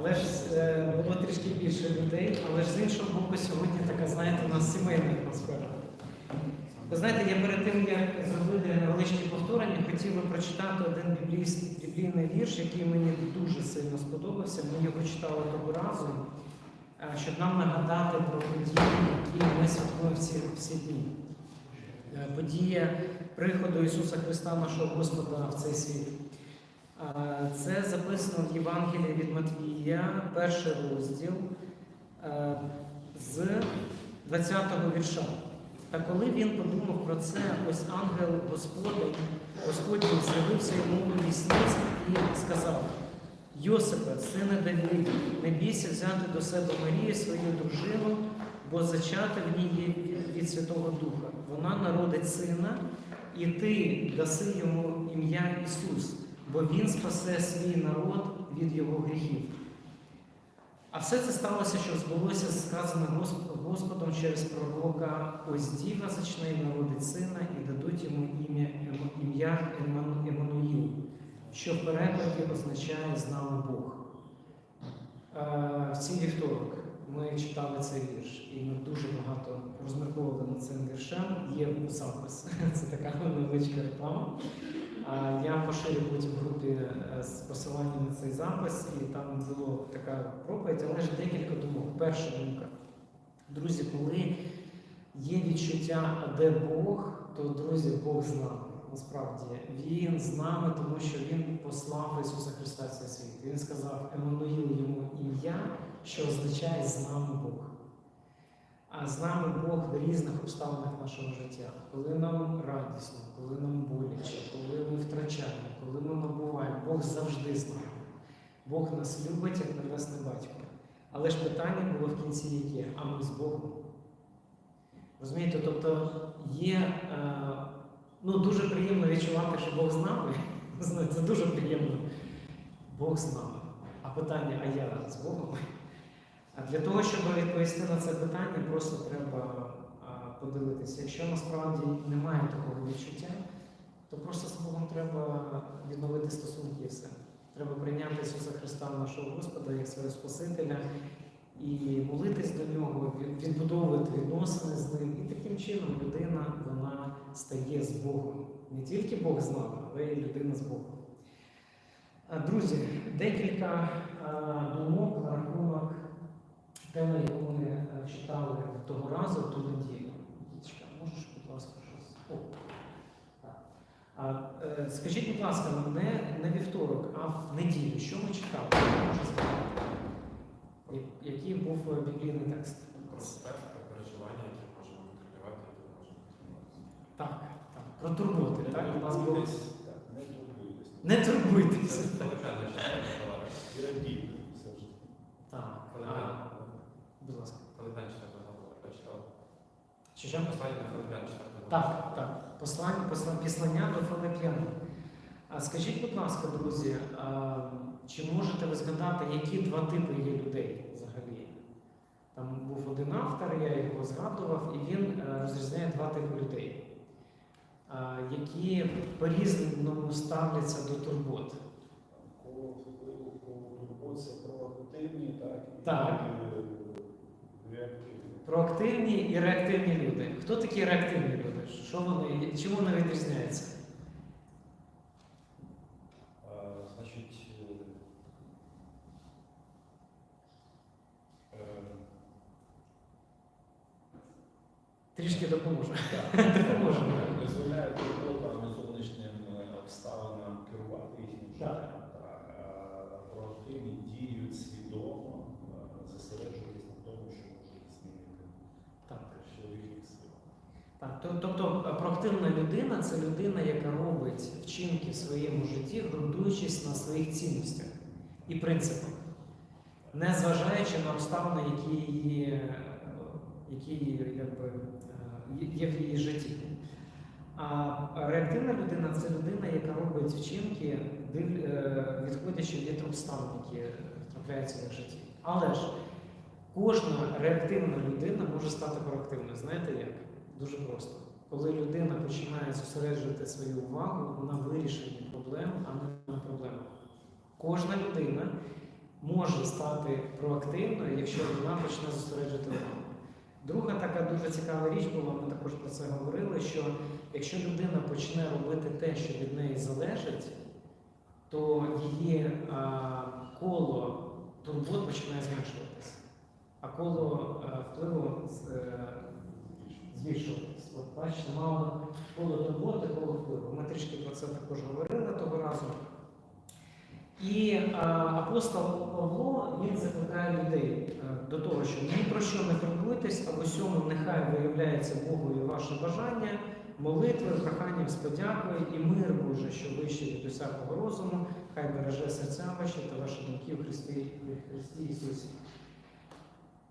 Але ж е, було трішки більше людей, але ж з іншого боку, сьогодні така, знаєте, у нас сімейна атмосфера. Ви знаєте, я перед тим, як зробити невеличкі повторення, хотів би прочитати один біблійний вірш, який мені дуже сильно сподобався. Ми його читали того разу, е, щоб нам нагадати про події, які ми святкуємо всі, всі дні. Е, Подія приходу Ісуса Христа, нашого Господа, в цей світ. Це записано в Євангелії від Матвія, перший розділ е, з 20-го вірша. Та коли він подумав про це, ось ангел Господень, Господній з'явився йому у вісниці і сказав: Йосипе, сине Давида, не бійся взяти до себе Марію, свою дружину, бо зачати в ній є від Святого Духа. Вона народить сина, і ти даси йому ім'я Ісус, бо Він спасе свій народ від його гріхів. А все це сталося, щоб збулося сказане Господом через пророка ось діва зачне і народить сина, і дадуть йому ім'я Ем- Еммануїл, що в перекладі означає з нами Бог. Е, В цей вівторок ми читали цей вірш, і ми дуже багато розмірковували над цим віршем. Є запис, це така невеличка реклама. Я поширю потім в групі е, з посиланням на цей запис, і там була така проповідь, але ж декілька думок. Перша думка. Друзі, коли є відчуття, де Бог, то друзі, Бог з нами. Насправді Він з нами, тому що Він послав Ісуса Христа в цей світ. Він сказав Еммануїл йому ім'я, що означає з нами Бог. А з нами Бог в різних обставинах нашого життя, коли нам радісно, коли нам боляче, коли ми втрачаємо, коли ми набуваємо, Бог завжди з нами. Бог нас любить як небесний батько. Але ж питання було в кінці яке, а ми з Богом. Розумієте, тобто є е, ну, дуже приємно відчувати, що Бог з нами. Це дуже приємно. Бог з нами. А питання, а я з Богом? А для того, щоб відповісти на це питання, просто треба подивитися. Якщо насправді немає такого відчуття, то просто з Богом треба відновити стосунки і все. Треба прийняти Ісуса Христа, нашого Господа, як свого Спасителя, і молитись до нього, відбудовувати відносини з ним. І таким чином людина вона стає з Богом. Не тільки Бог з нами, але й людина з Богом. Друзі, декілька думок на рахунок теми, яку ми е, читали того разу, ту неділю. Можеш, будь ласка, щось? О, так. А, е, скажіть, будь ласка, не, не вівторок, а в неділю, що ми читали? Який був е, біблійний текст? Про про переживання, які можемо контролювати, які можемо контролювати. Так, так. Про турботи, так? У нас було Не турбуйтесь. Так, будь ласка. коли день глава прочитав. Послання на четвертого глава. Так, так. Послання, посла- післання до Филип'ян. А скажіть, будь ласка, друзі, а, чи можете ви згадати, які два типи є людей взагалі? Там був один автор, я його згадував, і він е, розрізняє два типи людей, які по-різному ставляться до турбот. Коло турбот це проактивні, так? і, Так. Проактивні і реактивні люди. Хто такі реактивні люди? Що вони, чим вони відрізняються? А, Значить, е, е, Трішки допоможе. так, Допоможе. дозволяє турботам і зовнішнім е, обставинам керувати їхнім Так. життям. так. А Проактивні діють свідомо, е, зосереджуючись на тому, що можуть змінити Так. що в їхніх силах. Так, то- тобто е, проактивна людина це людина, яка робить вчинки в своєму житті, ґрунтуючись на своїх цінностях і принципах, не зважаючи на обставини, які її, е, які якби, е, є в її житті. А реактивна людина це людина, яка робить вчинки, відходячи від обставин, які трапляються в їх житті. Але ж кожна реактивна людина може стати проактивною. Знаєте як? Дуже просто. Коли людина починає зосереджувати свою увагу на вирішенні проблем, а не на проблемах. Кожна людина може стати проактивною, якщо вона почне зосереджувати увагу. Друга така дуже цікава річ була, ми також про це говорили, що якщо людина почне робити те, що від неї залежить, то її а, коло турбот починає зменшуватися, а коло а, впливу з- е, збільшуватись. От бачите, мало коло турботи, коло впливу. Ми трішки про це також говорили того разу. І а, апостол Павло він закликає людей е, до того, що ні про що не турбуйтесь, а в усьому нехай виявляється Богові ваше бажання, молитви, проханням з подякою і мир Божий, що вищий від усякого розуму, хай береже серця ваші та ваші думки в Христі, в Христі Ісусі.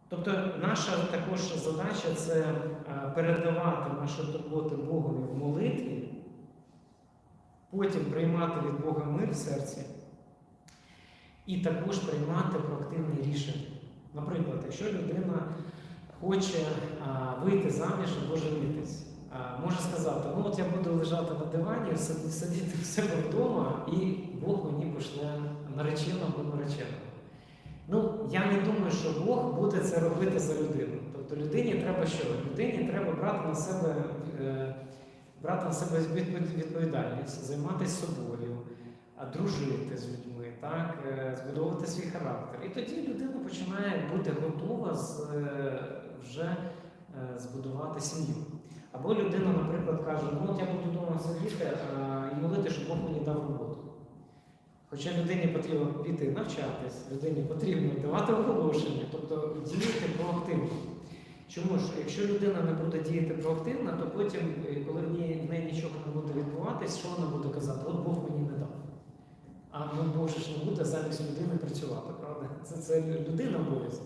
Тобто наша також задача це е, передавати наші турботи Богові в молитві, потім приймати від Бога мир в серці і також приймати проактивні рішення. Наприклад, якщо людина хоче вийти заміж або женитись, може сказати, ну от я буду лежати на дивані, сид- сидіти в себе вдома, і Бог мені пошле наречену або нареченого. Ну, я не думаю, що Бог буде це робити за людину. Тобто людині треба що? Людині треба брати на себе, е, брати на себе відповідальність, займатися собою, дружити з людьми, так, е, збудовувати свій характер. І тоді людина починає бути готова з, е, вже збудувати сім'ю. Або людина, наприклад, каже, ну от я буду вдома сидіти і молити, щоб Бог мені дав роботу. Хоча людині потрібно піти навчатись, людині потрібно давати оголошення, тобто діяти проактивно. Чому ж, якщо людина не буде діяти проактивно, то потім, е, коли в неї, в неї нічого не буде відбуватись, що вона буде казати? От Бог мені не дав. А ну Бог ж не буде замість людини працювати, правда? Це, це людина обов'язок.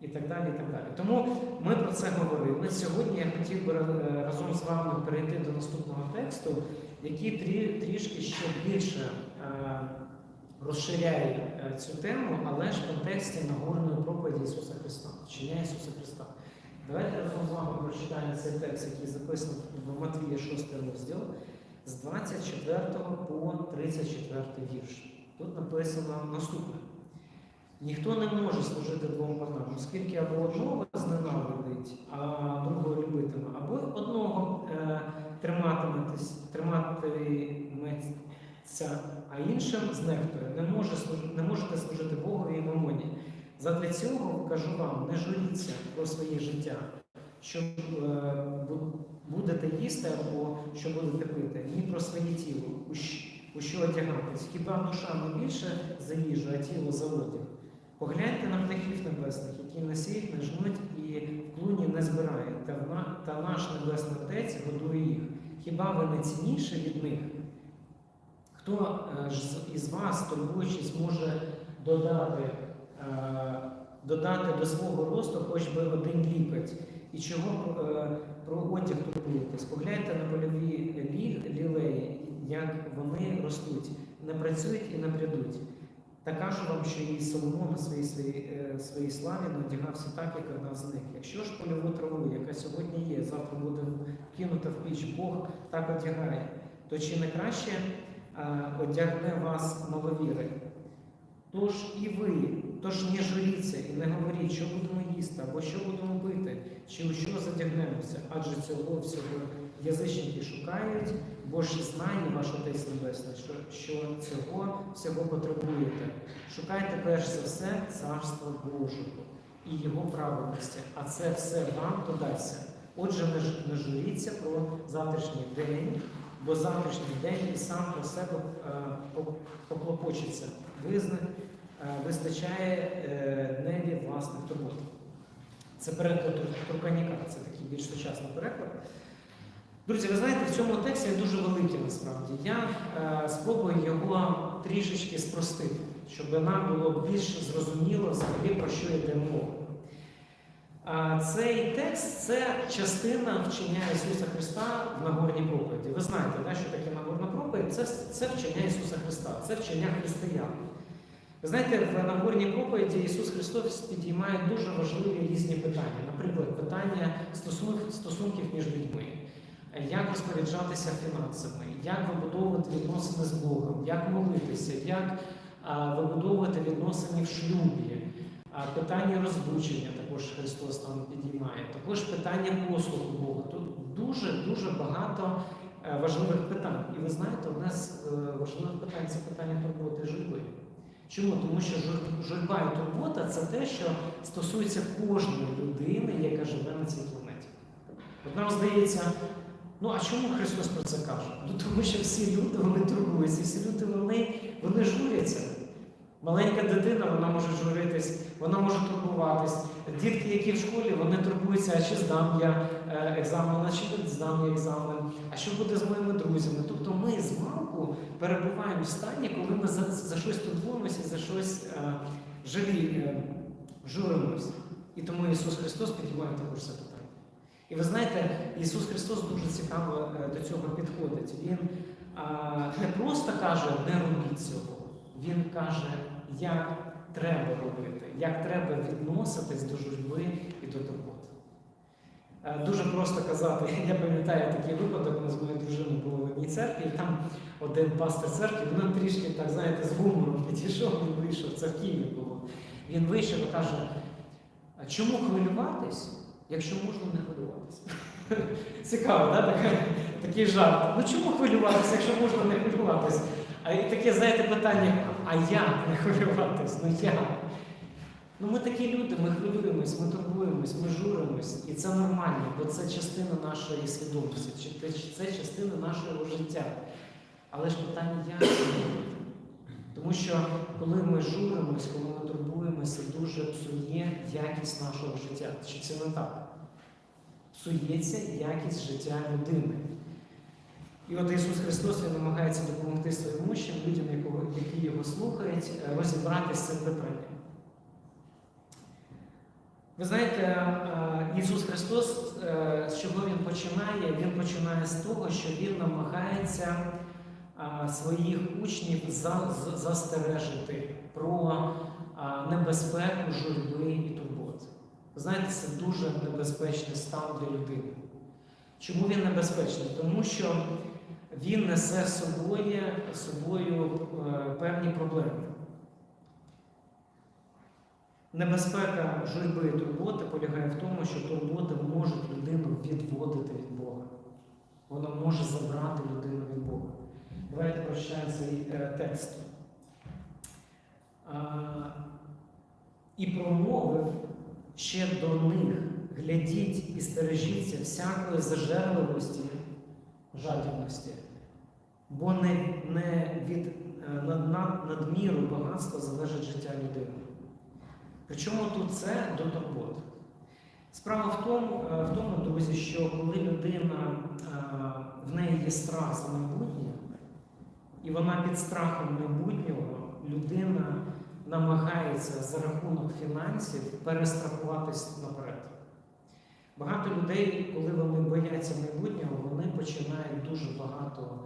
І так далі, і так далі. Тому ми про це говорили. Сьогодні я хотів би е, разом з вами перейти до наступного тексту, який трі, трішки ще більше розширяє е, цю тему, але ж в контексті Нагорної проповіді Ісуса Христа, вчення Ісуса Христа. Давайте разом з вами прочитаємо цей текст, який записаний в Матвія 6 розділ, з 24 по 34 вірш. Тут написано наступне. Ніхто не може служити двом панам, оскільки або одного зненавидить, а другого любитиме, або одного е, триматиметься, а іншим знехтує. Не, може, не можете служити Богові і мамоні. Задля цього кажу вам, не журіться про своє життя, що е, будете їсти або що будете пити, ні про своє тіло, у у що одягатись. Хіба душа не більше за їжу, а тіло за одяг? Погляньте на птахів небесних, які не сіють, не жнуть і в клуні не збирають, та, та наш небесний Отець годує їх. Хіба ви не цінніші від них? Хто е, із вас, турбуючись, може додати, е, додати до свого росту хоч би один лікоть? І чого е, про одяг турбуєтесь? Погляньте на польові лі- лілеї, як вони ростуть, не працюють і не прядуть. Та кажу вам, що і Соломон у своїй, своїй, славі не одягався так, як одна з них. Якщо ж польову траву, яка сьогодні є, завтра буде кинута в піч, Бог так одягає, то чи не краще одягне вас маловіри? Тож і ви, тож не журіться і не говоріть, що будемо їсти, або що будемо пити, чи у що задягнемося, адже цього всього язичники шукають, бо ж знає ваш Отець Небесний, що, що цього всього потребуєте. Шукайте перш за все царство Божого і Його праведності, а це все вам додасться. Отже, не журіться про завтрашній день, бо завтрашній день і сам про себе е, по- поклопочеться. Визна, е, вистачає е, небі власних турбот. Це переклад Тур- Турканіка, це такий більш сучасний переклад. Друзі, ви знаєте, в цьому тексті дуже великий насправді. Я е, спробую його трішечки спростити, щоб нам було більш зрозуміло взагалі про що йде мова. Цей текст це частина вчення Ісуса Христа в Нагорній проповіді. Ви знаєте, да, що таке Нагорна проповідь? Це, це вчення Ісуса Христа, це вчення християн. Ви знаєте, в Нагорній проповіді Ісус Христос підіймає дуже важливі різні питання. Наприклад, питання стосунків, між людьми, як розпоряджатися фінансами, як вибудовувати відносини з Богом, як молитися, як вибудовувати відносини в шлюбі, питання розлучення також Христос там підіймає, також питання послуху Бога. Тут дуже дуже багато е, важливих питань. І ви знаєте, одне з е, важливих питань це питання турботи журби. Чому? Тому що журба і турбота це те, що стосується кожної людини, яка живе на цій планеті. От нам здається, ну а чому Христос про це каже? Ну тому що всі люди вони турбуються, всі люди вони, вони журяться. Маленька дитина, вона може журитись, вона може турбуватись. Дітки, які в школі, вони турбуються, а чи здам я е, екзамен, а чи не здам я екзамен, а що буде з моїми друзями. Тобто ми з малку перебуваємо в стані, коли ми за, за щось турбуємося, за щось е, жалі, е, журимось. І тому Ісус Христос підіймає також це питання. І ви знаєте, Ісус Христос дуже цікаво до цього підходить. Він а, не просто каже, не робіть цього. Він каже, як треба робити, як треба відноситись до журби і до турботи. Е, Дуже просто казати, я пам'ятаю такий випадок, ми з моєю дружиною були в одній церкві, і там один пастор церкви, він трішки, так знаєте, з гумором підійшов, він вийшов, це в Києві було. Він вийшов і каже, чому хвилюватись, якщо можна не хвилюватися? Цікаво, да? такий жарт. Ну чому хвилюватися, якщо можна не хвилюватись? А і таке, знаєте, питання, а як не хвилюватись? Ну як? Ну ми такі люди, ми хвилюємось, ми турбуємось, ми журимось. І це нормально, бо це частина нашої свідомості, це частина нашого життя. Але ж питання як? Тому що коли ми журимось, коли ми турбуємося, дуже псує якість нашого життя. Чи це не так? Псується якість життя людини. І от Ісус Христос Він намагається допомогти своїм учням, людям, якого- які його слухають, е, розібратися з цим питанням. Ви знаєте, е, Ісус Христос, е, з чого Він починає? Він починає з того, що Він намагається своїх учнів застережити про небезпеку журби і турбот. Ви знаєте, це дуже небезпечний стан для людини. Чому він небезпечний? Тому що він несе з собою, собою е, певні проблеми. Небезпека журби і турботи полягає в тому, що турботи можуть людину відводити від Бога. Вона може забрати людину від Бога. Давайте прочитаємо цей е, текст. І промовив ще до них: глядіть і стережіться всякої зажерливості, жадібності, бо не, не від е, над, над, надміру багатства залежить життя людини. Причому тут це до турбот. Справа в тому, е, в тому, друзі, що коли людина е, в неї є страх за майбутнє, і вона під страхом майбутнього, людина намагається за рахунок фінансів перестрахуватись наперед. Багато людей, коли вони бояться майбутнього, вони починають дуже багато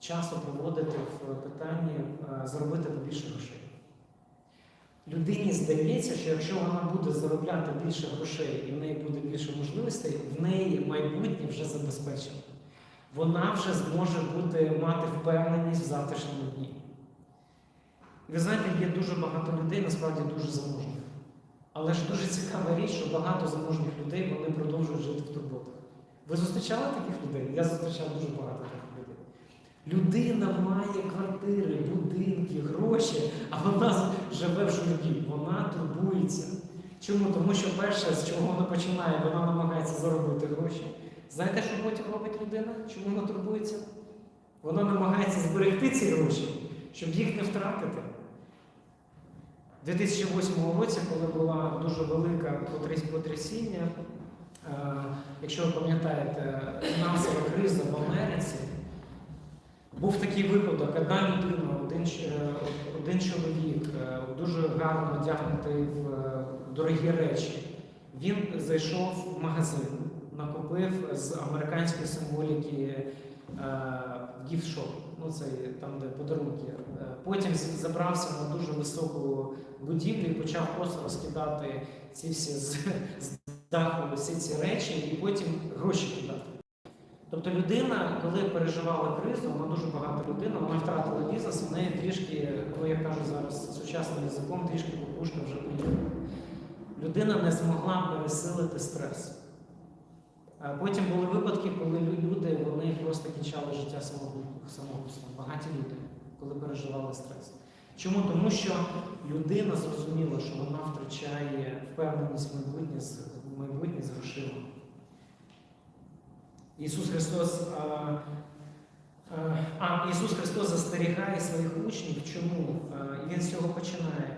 часу проводити в питанні е, заробити побільше грошей. Людині здається, що якщо вона буде заробляти більше грошей і в неї буде більше можливостей, в неї майбутнє вже забезпечено. Вона вже зможе бути, мати впевненість в завтрашньому дні. Ви знаєте, є дуже багато людей, насправді дуже заможних. Але ж дуже цікава річ, що багато заможних людей вони продовжують жити в турботах. Ви зустрічали таких людей? Я зустрічав дуже багато таких людей. Людина має квартири, будинки, гроші, а вона живе в журбі, вона турбується. Чому? Тому що перше, з чого вона починає, вона намагається заробити гроші. Знаєте, що потім робить людина? Чому вона турбується? Вона намагається зберегти ці гроші, щоб їх не втратити. У 2008 році, коли була дуже велика потрясіння, е, якщо ви пам'ятаєте, фінансова криза в Америці, був такий випадок, одна людина, один, е, один чоловік, е, дуже гарно одягнутий в е, дорогі речі. Він зайшов в магазин, накупив з американської символіки гіфт-шоп, ну це там, де подарунки. Потім забрався на дуже високу будівлю і почав просто розкидати ці всі з даху всі ці речі, і потім гроші кидати. Тобто людина, коли переживала кризу, вона дуже багата людина, вона втратила бізнес, в неї трішки, ну я кажу зараз сучасним язиком, трішки кукушка вже поїхала. Людина не змогла пересилити стрес. А Потім були випадки, коли люди вони просто кінчали життя самогуб- самогубством. Багаті люди, коли переживали стрес. Чому? Тому що людина зрозуміла, що вона втрачає впевненість в майбутнє з майбутнє з грошима. Ісус Христос, а, а, Ісус Христос застерігає своїх учнів. Чому? І Він з цього починає.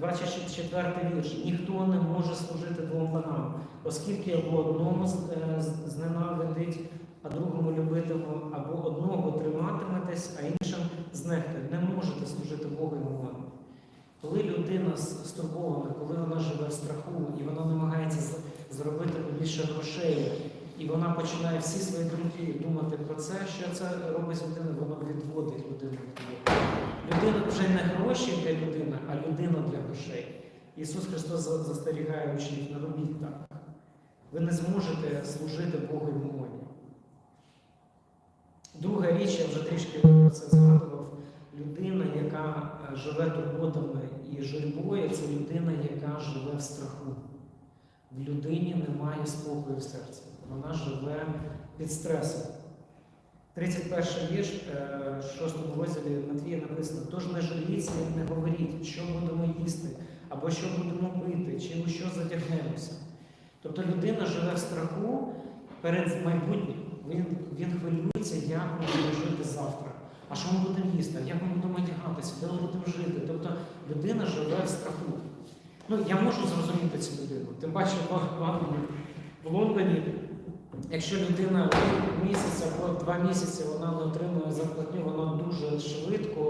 24 вірш. Ніхто не може служити двом панам, оскільки або одному з- е, зненавидить, а другому любитиму, або одного триматиметесь, а іншим знехтує. Не можете служити Богу і. Коли людина стурбована, коли вона живе в страху і вона намагається зробити більше грошей, і вона починає всі свої думки думати про це, що це робить з людиною, воно відводить людину від Бога. Людина вже не гроші для людини, а людина для грошей. Ісус Христос за- застерігає учнів, не робіть так. Ви не зможете служити Богу і мамоні. Друга річ, я вже трішки про це згадував. Людина, яка е, живе турботами і журбою, це людина, яка живе в страху. В людині немає спокою в серці. Вона живе під стресом. 31 вірш, е, 6 розділі Матвія написано: тож не жаліться і не говоріть, що будемо їсти, або що будемо пити, чи у що задягнемося. Тобто людина живе в страху перед майбутнім. Він, він хвилюється, як ми будемо жити завтра. А що ми будемо їсти? Як ми будемо одягатися, де ми будемо жити? Тобто людина живе в страху. Ну, я можу зрозуміти цю людину. Тим паче в Лондоні, якщо людина місяць або два місяці вона не отримує зарплатню, вона дуже швидко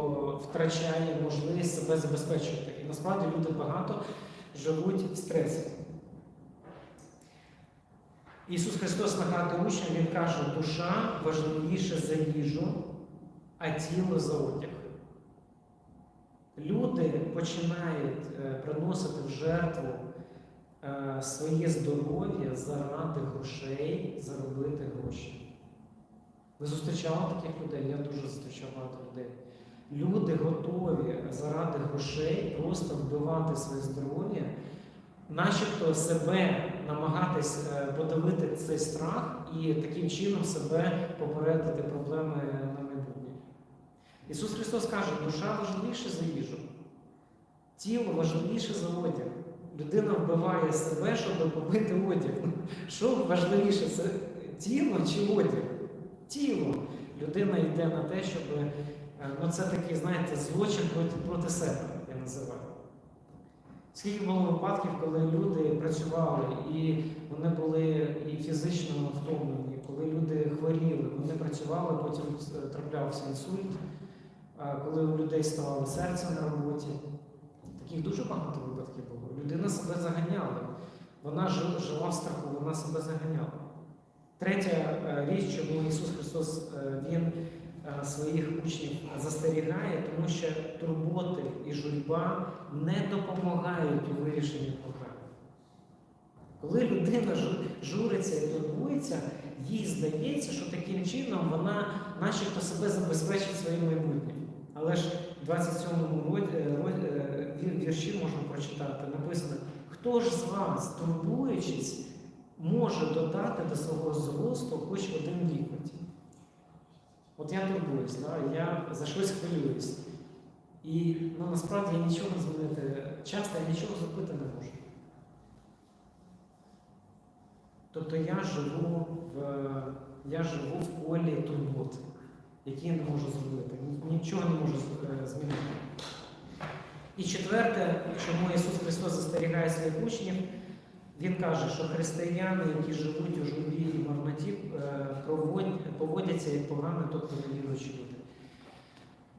втрачає можливість себе забезпечувати. І насправді люди багато живуть в стресі. Ісус Христос нагадує учням, Він каже, душа важливіша за їжу, а тіло за одяг. Люди починають е, приносити в жертву своє здоров'я заради грошей, заробити гроші. Ви зустрічали таких людей? Я дуже зустрічав багато людей. Люди готові заради грошей просто вбивати своє здоров'я, начебто себе намагатись е, подавити цей страх і таким чином себе попередити проблеми на майбутнє. Ісус Христос каже, душа важливіша за їжу, тіло важливіше за одяг. Людина вбиває себе, щоб побити одяг. Що важливіше, це тіло чи одяг? Тіло. Людина йде на те, щоб. е, Ну, це такий, знаєте, злочин проти, проти себе, я називаю. Скільки було випадків, коли люди працювали і вони були і фізично втомлені, коли люди хворіли, вони працювали, потім е, траплявся інсульт, коли у людей ставало серце на роботі. Таких дуже багато випадків було. Людина себе заганяла. Вона жила, в страху, вона себе заганяла. Третя е, річ, чому Ісус Христос е, Він е, своїх учнів застерігає, тому що турботи і журба не допомагають у вирішенні проблем. Коли людина журиться і турбується, їй здається, що таким чином вона начебто себе забезпечить своїм майбутнім. Але ж в 27-му роді- вірші можна прочитати, написано, хто ж з вас, турбуючись, може додати до свого зросту хоч один лікоть? От я турбуюсь, да? я за щось хвилююсь. І ну, насправді я нічого змінити, часто я нічого зробити не можу. Тобто я живу в, я живу в колі турбот, які я не можу зробити, нічого не можу е, змінити. І четверте, чому Ісус Христос застерігає своїх учнів, Він каже, що християни, які живуть у журбі і марноті, е, поводяться як погано, тобто невіруючі люди.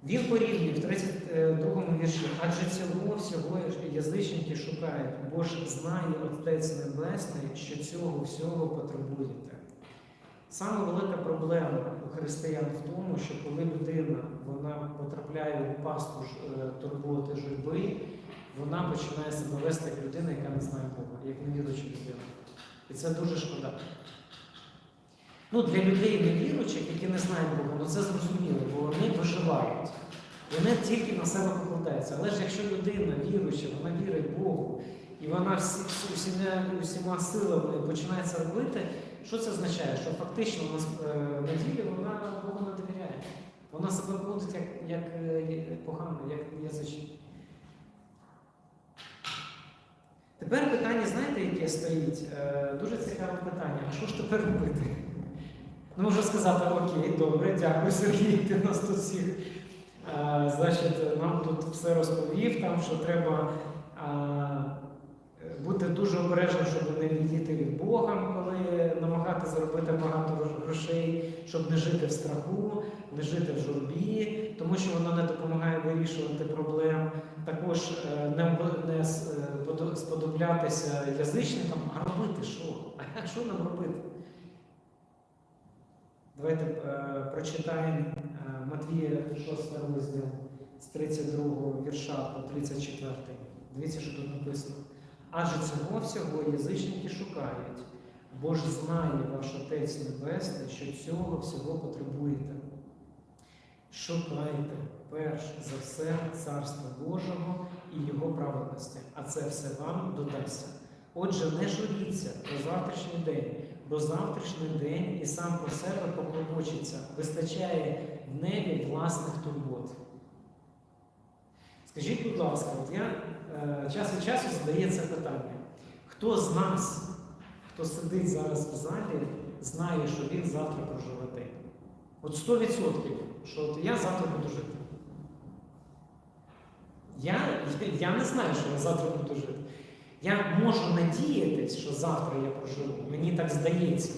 Він порівнює в 32 вірші, адже цього всього язичники шукають, бо ж знає Отець Небесний, що цього всього потребуєте. Саме велика проблема у християн в тому, що коли людина вона потрапляє у пасту е, турботи журби, вона починає себе вести як людина, яка не знає Бога, як невіруюча людина. І це дуже шкода. Ну, для людей невіруючих, які не знають Бога, ну це зрозуміло, бо вони виживають. Вони тільки на себе покладаються. Але ж якщо людина віруюча, вона вірить Богу, і вона всі, всі- усіма, усіма силами починає це робити, що це означає? Що фактично у нас е, на ділі вона Богу не довіряє. Вона себе поводить як, як е, погано, як язичник. Тепер питання, знаєте, яке стоїть? Е, дуже цікаве питання. А що ж тепер робити? Ну, можна сказати, окей, добре, дякую, Сергій, ти нас тут всіх. значить, нам тут все розповів, там, що треба е, бути дуже обережним, щоб не відійти від Бога, коли намагати заробити багато грошей, щоб не жити в страху, не жити в журбі, тому що воно не допомагає вирішувати проблем. Також е, не, не е, подо- сподоблятися язичникам, а робити що? А що нам робити? Давайте е, прочитаємо Матвія 6 розділ з 32 вірша по 34. Дивіться, що тут написано. Адже цього всього язичники шукають, бо ж знає ваш Отець Небесний, що цього всього потребуєте. Шукайте перш за все Царства Божого і Його праведності, а це все вам додасться. Отже, не журіться про завтрашній день, бо завтрашній день і сам про себе поклопочеться, вистачає в небі власних турбот. Скажіть, будь ласка, от я час від часу задає це питання. Хто з нас, хто сидить зараз в залі, знає, що він завтра проживе день? От 100%, що от я завтра буду жити. Я, я не знаю, що я завтра буду жити. Я можу надіятись, що завтра я проживу. Мені так здається.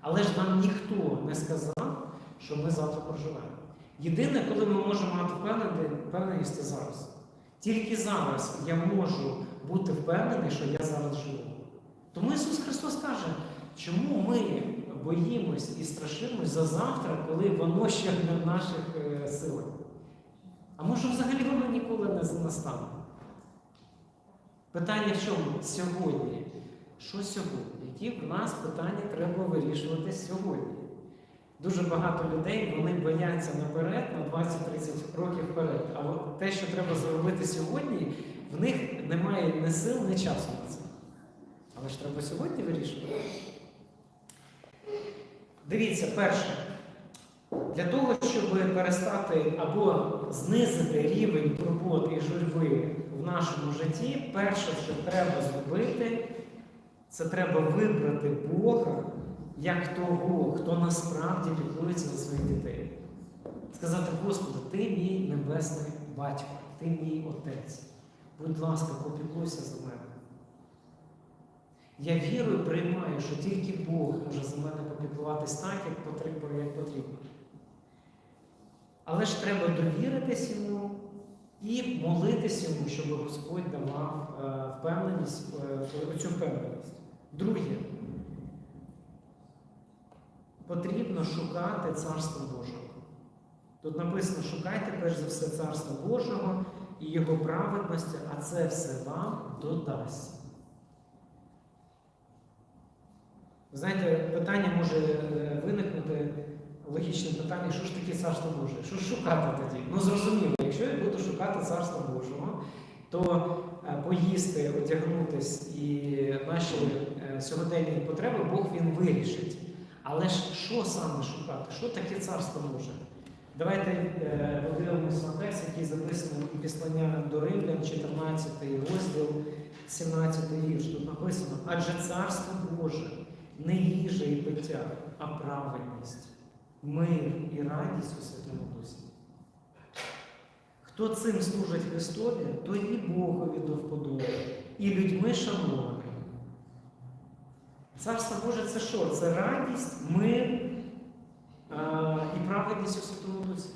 Але ж нам ніхто не сказав, що ми завтра проживемо. Єдине, коли ми можемо мати впевненість, це зараз. Тільки зараз я можу бути впевнений, що я зараз живу. Тому Ісус Христос каже, чому ми боїмось і страшимось за завтра, коли воно ще не в наших е, силах. А може взагалі воно ніколи не настане? Питання в чому? Сьогодні. Що сьогодні? Які в нас питання треба вирішувати сьогодні? Дуже багато людей вони бояться наперед на 20-30 років вперед. А от те, що треба зробити сьогодні, в них немає ні сил, ні часу на це. Але ж треба сьогодні вирішувати. Дивіться, перше, для того, щоб перестати або знизити рівень турбот і журби в нашому житті, перше, що треба зробити, це треба вибрати Бога як того, хто насправді піклується за своїх дітей. Сказати, Господи, ти мій небесний батько, ти мій отець. Будь ласка, попіклуйся за мене. Я вірую, приймаю, що тільки Бог може за мене попіклуватись так, як потрібно. Але ж треба довіритись йому і молитись йому, щоб Господь давав е, впевненість, е, цю впевненість. Друге, потрібно шукати Царство Божого. Тут написано: шукайте перш за все Царство Божого і Його праведності, а це все вам додасть. Ви знаєте, питання може е, виникнути, логічне питання, що ж таке Царство Боже? Що ж шукати тоді? Ну зрозуміло, якщо я буду шукати Царство Божого, то е, поїсти, одягнутись і наші е, сьогоденні потреби Бог він вирішить. Але ж що саме шукати? Що таке Царство Боже? Давайте е, подивимося на текст, який записаний у післання до Римлян, 14 розділ, 17 вірш. Тут написано, адже Царство Боже не їжа і пиття, а праведність, мир і радість у Святому Дусі. Хто цим служить Христові, той і Богові до вподоби, і людьми шанований. Царство Боже це що? Це радість, мир а, і праведність у Святому Дусі.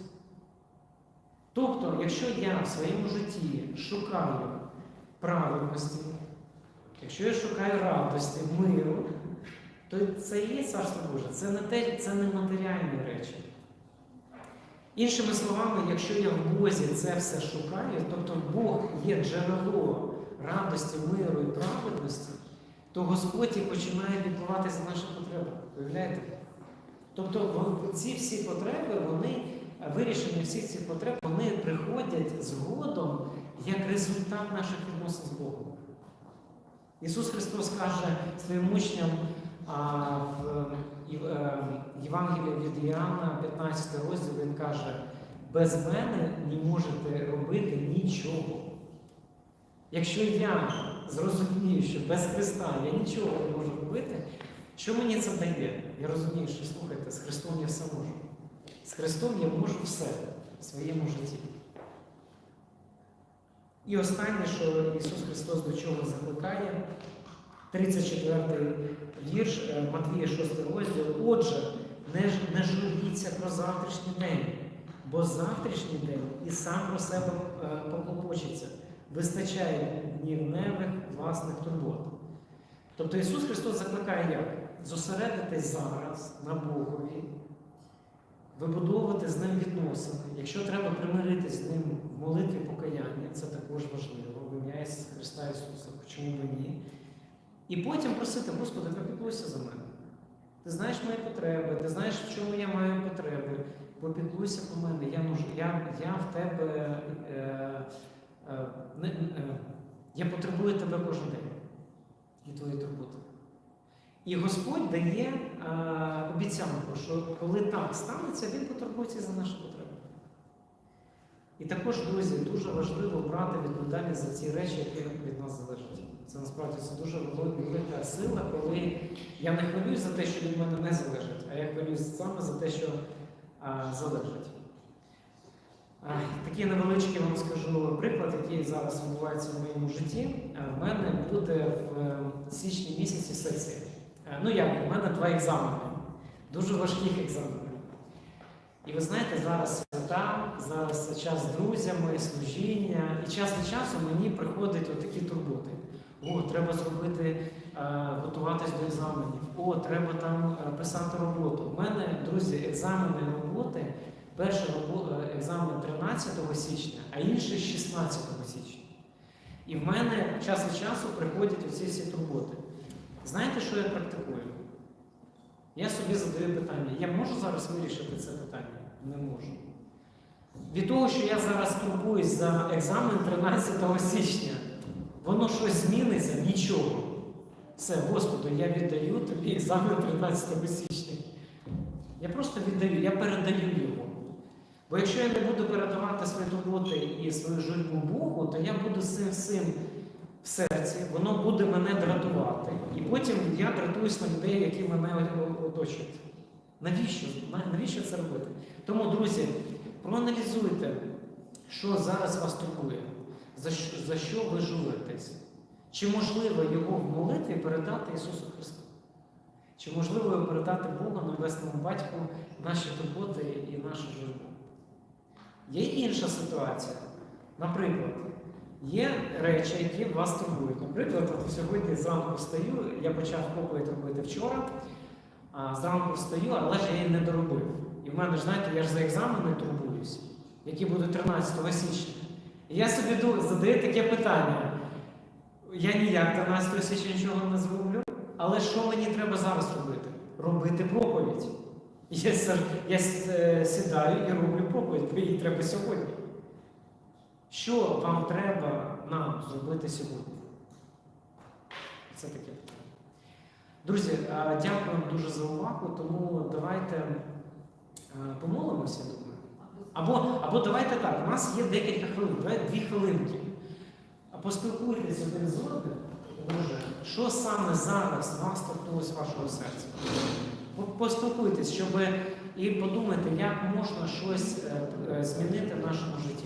Тобто, якщо я в своєму житті шукаю праведності, якщо я шукаю радості, миру, то це є Царство Боже, це не, те, це не матеріальні речі. Іншими словами, якщо я в Бозі це все шукаю, тобто Бог є джерело радості, миру і праведності, то Господь і починає відбуватися наші потреби. Уявляєте? Тобто ці всі потреби, вони, вирішення всіх цих потреб, вони приходять згодом як результат наших відносин з Богом. Ісус Христос каже своїм учням а, в е, Євангелії від Іоанна, 15 розділ, Він каже, без мене не можете робити нічого. Якщо я зрозумію, що без Христа я нічого не можу робити, що мені це дає? Я розумію, що слухайте, з Христом я все можу. З Христом я можу все в своєму житті. І останнє, що Ісус Христос до чого закликає, 34 вірш е, Матвія 6 розділ. Отже, не, не журіться про завтрашній день, бо завтрашній день і сам про себе е, поклопочеться. Вистачає днівневих власних турбот. Тобто Ісус Христос закликає як? Зосередитись зараз на Богові, вибудовувати з ним відносини. Якщо треба примиритись з ним в молитві покаяння, це також важливо. В ім'я Христа Ісуса, чому б ні? І потім просити, Господи, попіклуйся за мене. Ти знаєш мої потреби, ти знаєш, в чому я маю потреби. Попіклуйся по мене. Я, я, я в тебе е, я потребую тебе кожен день і твої турботи. І Господь дає е, обіцянку, що коли так станеться, Він потурбується за наші потреби. І також, друзі, дуже важливо брати відповідальність за ці речі, які від нас залежать. Це насправді це дуже велика сила, коли я не хвилююсь за те, що від мене не залежить, а я хвилююсь саме за те, що а, залежить. А, такий невеличкий вам скажу приклад, який зараз відбувається в моєму житті. А, В мене буде в е, січні місяці сесія. Е, Ну як, у мене два екзамени, дуже важких екзамени. І ви знаєте, зараз свята, зараз час з друзями, служіння, і час від часу мені приходять отакі турботи. О, треба зробити, е, готуватись до екзаменів. О, треба там е, писати роботу. У мене, друзі, екзамени роботи, перший екзамен 13 січня, а інший 16 січня. І в мене час від часу приходять оці всі турботи. Знаєте, що я практикую? Я собі задаю питання: я можу зараз вирішити це питання? Не можу. Від того, що я зараз турбуюсь за екзамен 13 січня, воно щось зміниться? Нічого. Все, Господи, я віддаю тобі екзамен 13 січня. Я просто віддаю, я передаю його. Бо якщо я не буду передавати свої турботи і свою журбу Богу, то я буду всім в серці, воно буде мене дратувати. І потім я дратуюсь на людей, які мене оточують. Навіщо? Навіщо це робити? Тому, друзі, проаналізуйте, що зараз вас турбує, за що, за що ви журитесь. Чи можливо його в молитві передати Ісусу Христу? Чи можливо передати Богу Небесному Батьку наші турботи і нашу журбу? Є інша ситуація. Наприклад, є речі, які вас турбують. Наприклад, от сьогодні зранку встаю, я почав проповідь робити вчора, а зранку встаю, але ж я її не доробив. І в мене знаєте, я ж за екзамени турбуюсь, які будуть 13 січня. І я собі задаю таке питання. Я ніяк 13 січня нічого не зроблю, але що мені треба зараз робити? Робити проповідь. Я, я е, сідаю і роблю проповідь, її треба сьогодні. Що вам треба нам зробити сьогодні? Це таке питання. Друзі, дякую вам дуже за увагу, тому давайте е, помолимося, думаю. Або, або давайте так, у нас є декілька хвилин, давайте дві хвилинки. Поспілкуйтесь один з одним, Боже, що саме зараз вас торкнулося вашого серця? По- Поспілкуйтесь, щоб і подумайте, як можна щось е, е, змінити в нашому житті.